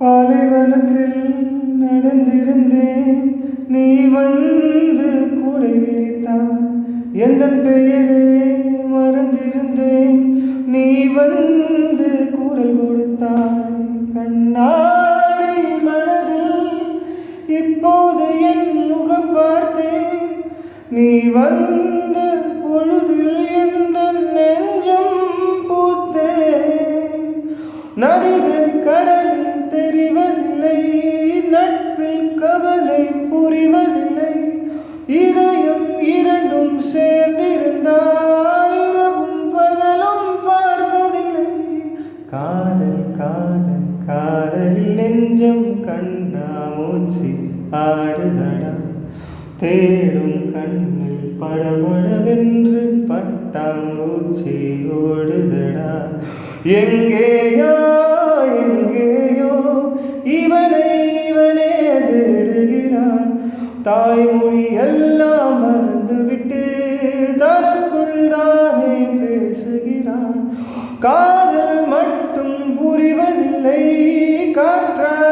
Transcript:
பாலைவனத்தில் நடந்திருந்தேன். நீ வந்து கூடை விரித்தாய். எந்த பெயரே மறந்திருந்தேன். நீ வந்து குரல் கொடுத்தாய். கண்ணாடி மனதில் இப்போது என் முகம் பார்த்தேன். நீ வந்த பொழுதில் எந்த நெஞ்சம் பூத்தே நதிகள் கவலை புரிவதில்லை. இதயம் இரண்டும் சேர்ந்திருந்தால் இரவும் பகலும் பார்ப்பதில்லை. காதல் காதல் காதலில் நெஞ்சம் கண்ணா மூச்சு ஆடுதடா தேடும் கண்ணில் படபடவென்று பட்டாம்பூச்சி ஓடுதடா. எங்கே தாய்மொழி எல்லாம் மறந்துவிட்டு தனக்குள் தானே பேசுகிறான். காதல் மட்டும் புரிவதில்லை காற்றார்